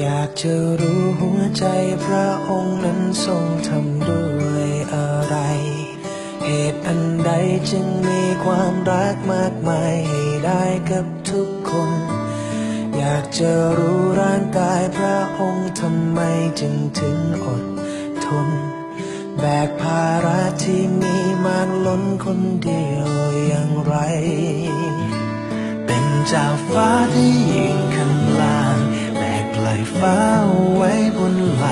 อยากจะรู้หัวใจพระองค์นั้นทรงทำด้วยอะไร เหตุอันใดจึงมีความรักมากมายให้ได้กับทุกคน อยากจะรู้ร่างกายพระองค์ทำไมจึงถึงอดทน แบกภาระที่มีมากล้นคนเดียวอย่างไร เป็นเจ้าฟ้าที่ยืนข้างล่ง ฟ้าไว้บนไหล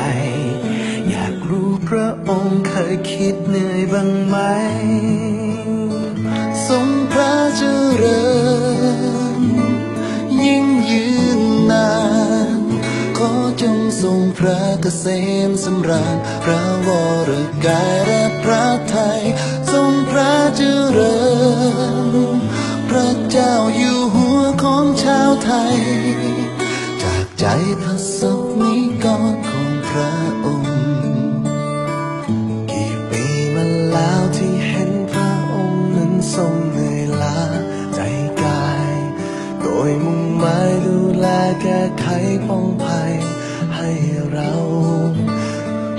อยากรู้พระองค์เคยคิดเหนื่อยบ้างไหม ทรงพระเจริญ ยิ่งยืนนาน ขอจงทรงพระเกษมสำราญพระวรกายและพระไทย พระสนิกรของพระองค์ กี่ปีมาแล้วที่เห็นพระองค์นั้นทรงเหนื่อยล้าใจกาย โดยมุ่งหมายดูแลแก้ไขป้องภัยให้เรา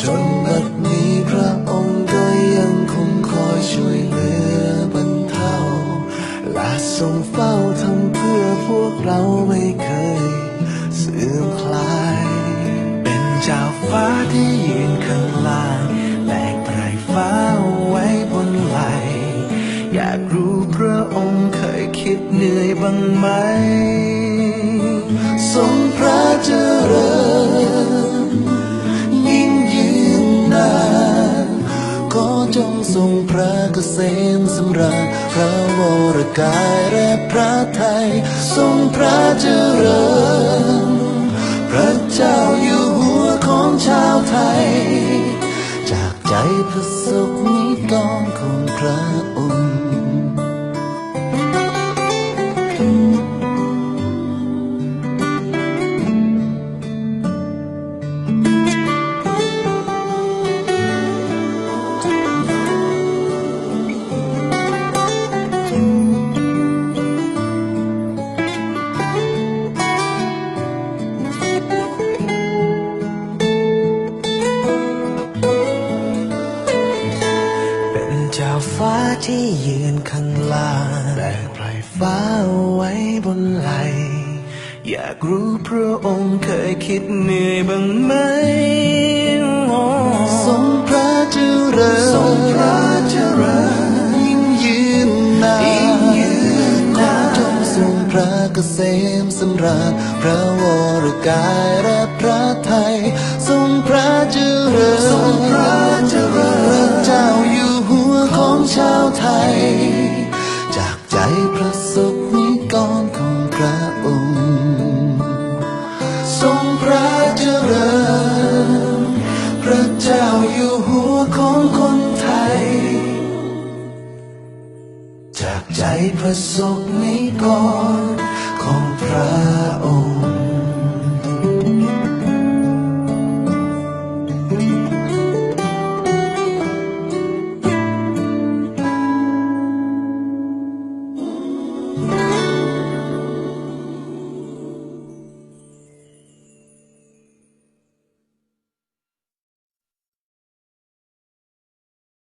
จนบัดนี้พระองค์ก็ยังคงคอยช่วยเหลือบรรเทาและทรงเฝ้าทำเพื่อพวกเราไม่เคย สื่อคลาย เป็นเจ้าฟ้าที่ยืนข้างล่างแบกไพรฟ้าไว้บนไหล อยากรู้พระองค์เคยคิดเหนื่อยบ้างไหม ทรงพระเจริญยิ่งยืนนานขอจงทรงพระเกษมสำราญพระวรกายและพระไทย ทรงพระเจริญ ระเจ้าอยู่หัวของชาวไทย จากใจพระสนิกรของพระองค์ ฟ้าที่ยืนข้างล่างแบกไพรฟ้าไว้บนไหล อยากรู้พระองค์เคยคิดเหนื่อยบ้างไหมโอ้ทรงพระเจริญทรงพระเจริญยิ่งยืนนานยิ่งยืนนานขอจงทรงพระเกษมสำราญพระวรกายและพระไทย ทรงพระเจริญทรงพระเจริญ ประสบนิกรของพระ